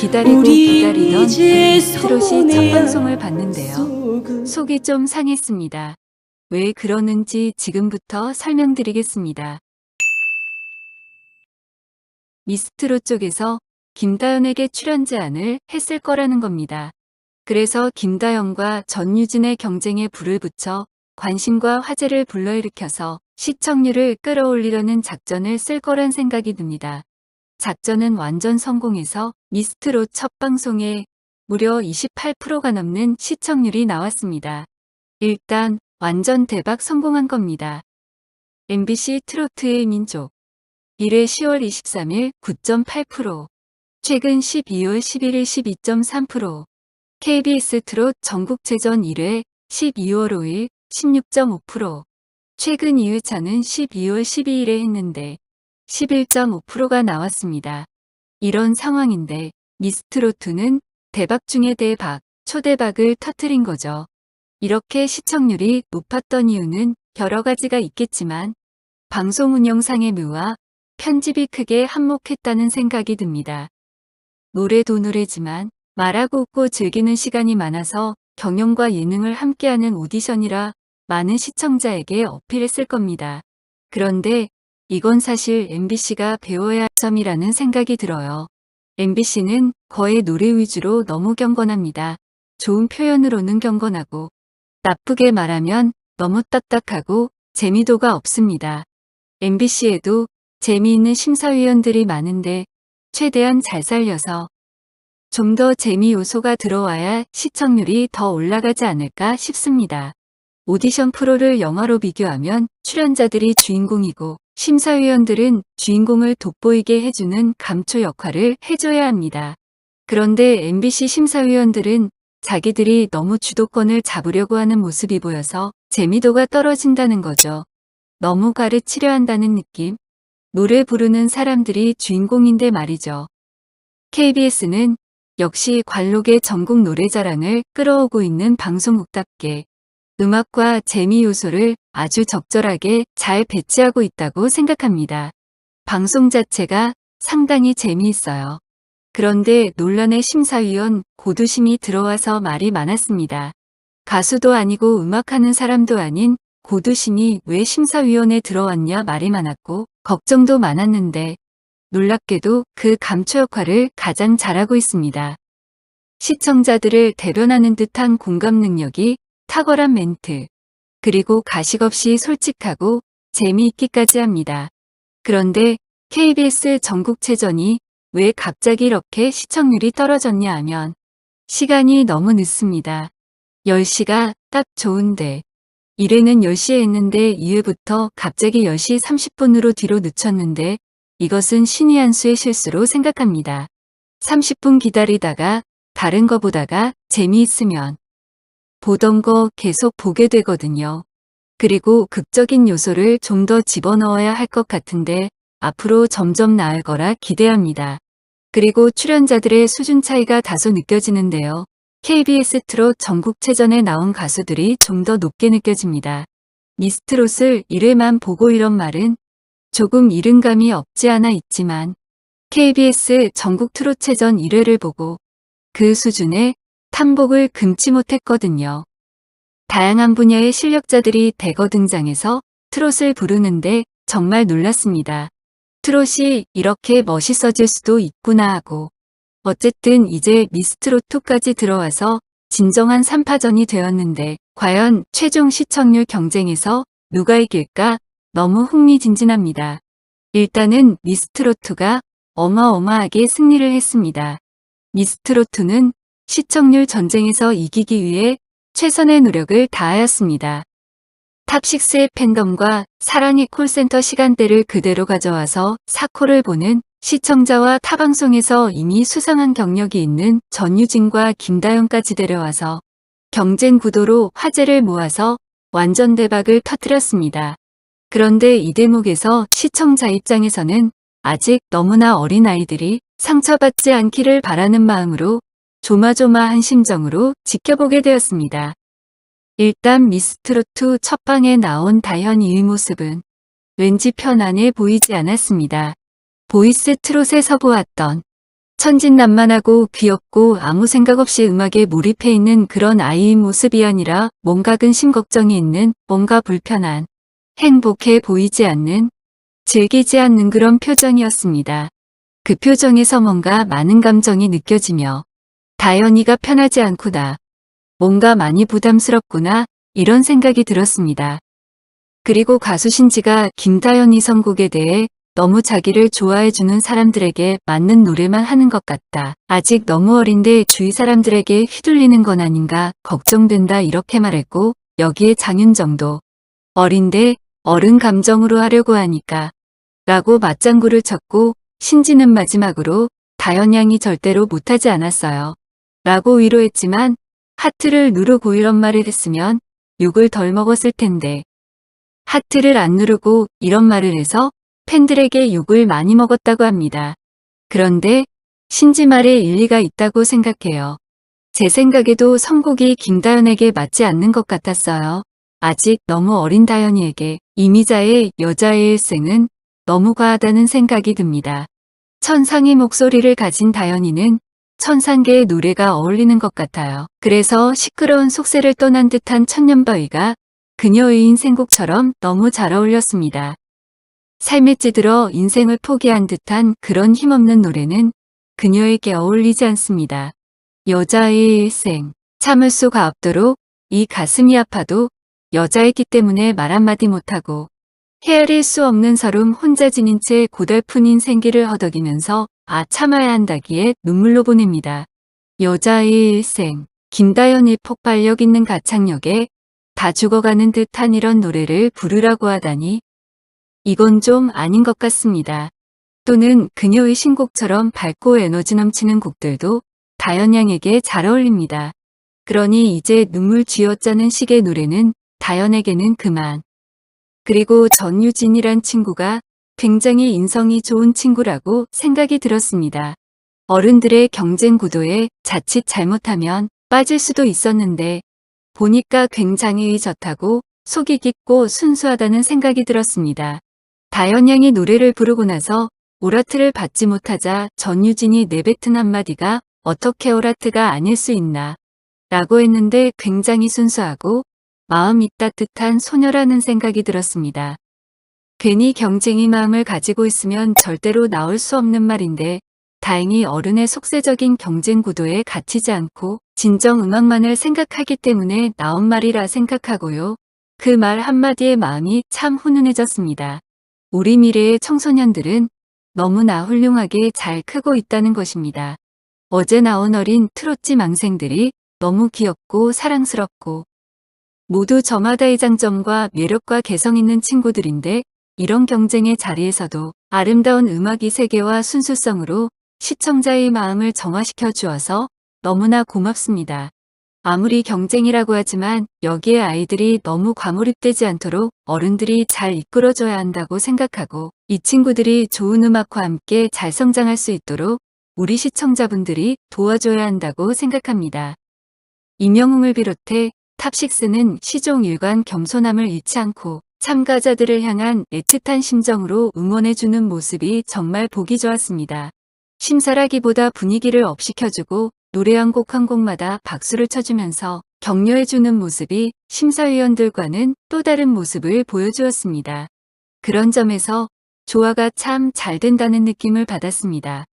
기다리고 기다리던 트롯이 첫 방송을 봤는데요. 속이 좀 상했습니다. 왜 그러는지 지금부터 설명드리겠습니다. 미스트롯 쪽에서 김다연에게 출연 제안을 했을 거라는 겁니다. 그래서 김다연과 전유진의 경쟁에 불을 붙여 관심과 화제를 불러일으켜서 시청률을 끌어올리려는 작전을 쓸 거란 생각이 듭니다. 작전은 완전 성공해서 미스트롯 첫 방송에 무려 28%가 넘는 시청률이 나왔습니다. 일단 완전 대박 성공한 겁니다. MBC 트로트의 민족 1회 10월 23일 9.8%, 최근 12월 11일 12.3%, KBS 트롯 전국체전 1회 12월 5일 16.5%, 최근 2회차는 12월 12일에 했는데 11.5%가 나왔습니다. 이런 상황인데 미스트로트는 대박 중의 대박, 초대박을 터트린 거죠. 이렇게 시청률이 높았던 이유는 여러 가지가 있겠지만 방송 운영상의 묘와 편집이 크게 한몫했다는 생각이 듭니다. 노래도 노래지만 말하고 웃고 즐기는 시간이 많아서 경영과 예능을 함께하는 오디션이라 많은 시청자에게 어필했을 겁니다. 그런데 이건 사실 MBC가 배워야 할 점이라는 생각이 들어요. MBC는 거의 노래 위주로 너무 경건합니다. 좋은 표현으로는 경건하고 나쁘게 말하면 너무 딱딱하고 재미도가 없습니다. MBC에도 재미있는 심사위원들이 많은데 최대한 잘 살려서 좀 더 재미 요소가 들어와야 시청률이 더 올라가지 않을까 싶습니다. 오디션 프로를 영화로 비교하면 출연자들이 주인공이고 심사위원들은 주인공을 돋보이게 해주는 감초 역할을 해줘야 합니다. 그런데 MBC 심사위원들은 자기들이 너무 주도권을 잡으려고 하는 모습이 보여서 재미도가 떨어진다는 거죠. 너무 가르치려 한다는 느낌? 노래 부르는 사람들이 주인공인데 말이죠. KBS는 역시 관록의 전국 노래자랑을 끌어오고 있는 방송국답게 음악과 재미 요소를 아주 적절하게 잘 배치하고 있다고 생각합니다. 방송 자체가 상당히 재미있어요. 그런데 논란의 심사위원 고두심이 들어와서 말이 많았습니다. 가수도 아니고 음악하는 사람도 아닌 고두심이 왜 심사위원에 들어왔냐 말이 많았고 걱정도 많았는데 놀랍게도 그 감초 역할을 가장 잘하고 있습니다. 시청자들을 대변하는 듯한 공감 능력이 탁월한 멘트, 그리고 가식 없이 솔직하고 재미있기까지 합니다. 그런데 KBS 전국체전이 왜 갑자기 이렇게 시청률이 떨어졌냐 하면 시간이 너무 늦습니다. 10시가 딱 좋은데 1회는 10시에 했는데 2회부터 갑자기 10시 30분으로 뒤로 늦췄는데 이것은 신의 한 수의 실수로 생각합니다. 30분 기다리다가 다른 거 보다가 재미있으면 보던 거 계속 보게 되거든요. 그리고 극적인 요소를 좀 더 집어넣어야 할 것 같은데 앞으로 점점 나을 거라 기대합니다. 그리고 출연자들의 수준 차이가 다소 느껴지는데요. KBS 트롯 전국체전에 나온 가수들이 좀 더 높게 느껴집니다. 미스트롯을 1회만 보고 이런 말은 조금 이른 감이 없지 않아 있지만 KBS 전국 트롯체전 1회를 보고 그 수준의 탐복을 금치 못했거든요. 다양한 분야의 실력자들이 대거 등장해서 트롯을 부르는데 정말 놀랐습니다. 트롯이 이렇게 멋있어질 수도 있구나 하고 어쨌든 이제 미스트롯2까지 들어와서 진정한 3파전이 되었는데 과연 최종 시청률 경쟁에서 누가 이길까 너무 흥미진진합니다. 일단은 미스트롯2가 어마어마하게 승리를 했습니다. 미스트롯2는 시청률 전쟁에서 이기기 위해 최선의 노력을 다하였습니다. 탑6의 팬덤과 사랑의 콜센터 시간대를 그대로 가져와서 사코를 보는 시청자와 타방송에서 이미 수상한 경력이 있는 전유진과 김다영까지 데려와서 경쟁 구도로 화제를 모아서 완전 대박을 터뜨렸습니다. 그런데 이 대목에서 시청자 입장에서는 아직 너무나 어린 아이들이 상처받지 않기를 바라는 마음으로 조마조마한 심정으로 지켜보게 되었습니다. 일단 미스트롯2 첫방에 나온 다현이의 모습은 왠지 편안해 보이지 않았습니다. 보이스 트롯에 서 보았던 천진난만하고 귀엽고 아무 생각 없이 음악에 몰입해 있는 그런 아이의 모습이 아니라 뭔가 근심 걱정이 있는 뭔가 불편한 행복해 보이지 않는 즐기지 않는 그런 표정이었습니다. 그 표정에서 뭔가 많은 감정이 느껴지며 다현이가 편하지 않구나. 뭔가 많이 부담스럽구나. 이런 생각이 들었습니다. 그리고 가수 신지가 김다현이 선곡에 대해 너무 자기를 좋아해주는 사람들에게 맞는 노래만 하는 것 같다. 아직 너무 어린데 주위 사람들에게 휘둘리는 건 아닌가 걱정된다 이렇게 말했고 여기에 장윤정도 어린데 어른 감정으로 하려고 하니까 라고 맞장구를 쳤고 신지는 마지막으로 다현 양이 절대로 못하지 않았어요. 라고 위로했지만 하트를 누르고 이런 말을 했으면 욕을 덜 먹었을 텐데 하트를 안 누르고 이런 말을 해서 팬들에게 욕을 많이 먹었다고 합니다. 그런데 신지 말에 일리가 있다고 생각해요. 제 생각에도 선곡이 김다연에게 맞지 않는 것 같았어요. 아직 너무 어린 다연이에게 이미자의 여자의 일생은 너무 과하다는 생각이 듭니다. 천상의 목소리를 가진 다연이는 천상계의 노래가 어울리는 것 같아요. 그래서 시끄러운 속세를 떠난 듯한 천년바위가 그녀의 인생곡처럼 너무 잘 어울렸습니다. 삶에 찌들어 인생을 포기한 듯한 그런 힘없는 노래는 그녀에게 어울리지 않습니다. 여자의 일생, 참을 수가 없도록 이 가슴이 아파도 여자이기 때문에 말 한마디 못하고 헤아릴 수 없는 서름 혼자 지닌 채 고달픈 인생기를 허덕이면서 아 참아야 한다기에 눈물로 보냅니다. 여자의 일생, 김다연이 폭발력 있는 가창력에 다 죽어가는 듯한 이런 노래를 부르라고 하다니 이건 좀 아닌 것 같습니다. 또는 그녀의 신곡처럼 밝고 에너지 넘치는 곡들도 다연양에게 잘 어울립니다. 그러니 이제 눈물 쥐어짜는 식의 노래는 다연에게는 그만. 그리고 전유진이란 친구가 굉장히 인성이 좋은 친구라고 생각이 들었습니다. 어른들의 경쟁 구도에 자칫 잘못하면 빠질 수도 있었는데 보니까 굉장히 의젓하고 속이 깊고 순수하다는 생각이 들었습니다. 다현양이 노래를 부르고 나서 오라트를 받지 못하자 전유진이 내뱉은 한마디가 어떻게 오라트가 아닐 수 있나 라고 했는데 굉장히 순수하고 마음이 따뜻한 소녀라는 생각이 들었습니다. 괜히 경쟁의 마음을 가지고 있으면 절대로 나올 수 없는 말인데 다행히 어른의 속세적인 경쟁 구도에 갇히지 않고 진정 음악만을 생각하기 때문에 나온 말이라 생각하고요. 그 말 한마디에 마음이 참 훈훈해졌습니다. 우리 미래의 청소년들은 너무나 훌륭하게 잘 크고 있다는 것입니다. 어제 나온 어린 트로트 망생들이 너무 귀엽고 사랑스럽고 모두 저마다의 장점과 매력과 개성 있는 친구들인데 이런 경쟁의 자리에서도 아름다운 음악의 세계와 순수성으로 시청자의 마음을 정화시켜 주어서 너무나 고맙습니다. 아무리 경쟁이라고 하지만 여기에 아이들이 너무 과몰입되지 않도록 어른들이 잘 이끌어줘야 한다고 생각하고 이 친구들이 좋은 음악과 함께 잘 성장할 수 있도록 우리 시청자분들이 도와줘야 한다고 생각합니다. 임영웅을 비롯해 탑식스는 시종 일관 겸손함을 잃지 않고 참가자들을 향한 애틋한 심정으로 응원해주는 모습이 정말 보기 좋았습니다. 심사라기보다 분위기를 업시켜주고 노래 한 곡 한 곡마다 박수를 쳐주면서 격려해주는 모습이 심사위원들과는 또 다른 모습을 보여주었습니다. 그런 점에서 조화가 참 잘 된다는 느낌을 받았습니다.